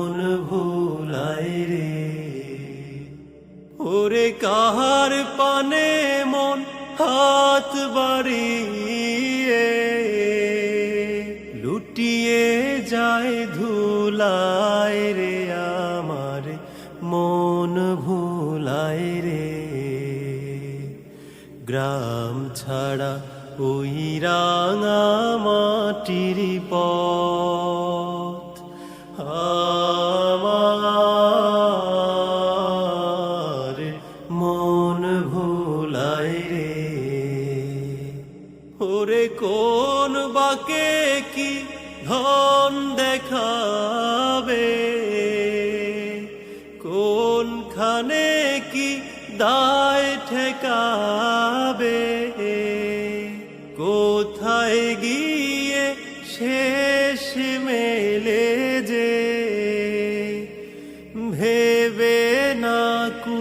মন ভুলায় রে। ওরে কাহার পানে মন হাত বাড়িয়ে, লুটিয়ে যায় ধুলায় রে আমার মন ভুলায় রে। গ্রাম ছাড়া ওই রাঙা মাটির পথ মন ভুলায় রে। ওরে কোন বাকে কি ধন দেখাবে? কোনখানে কি দায় ঠেকাবে? কোথায় গিয়ে শেষ মেলে যে? ভেবে না কুলা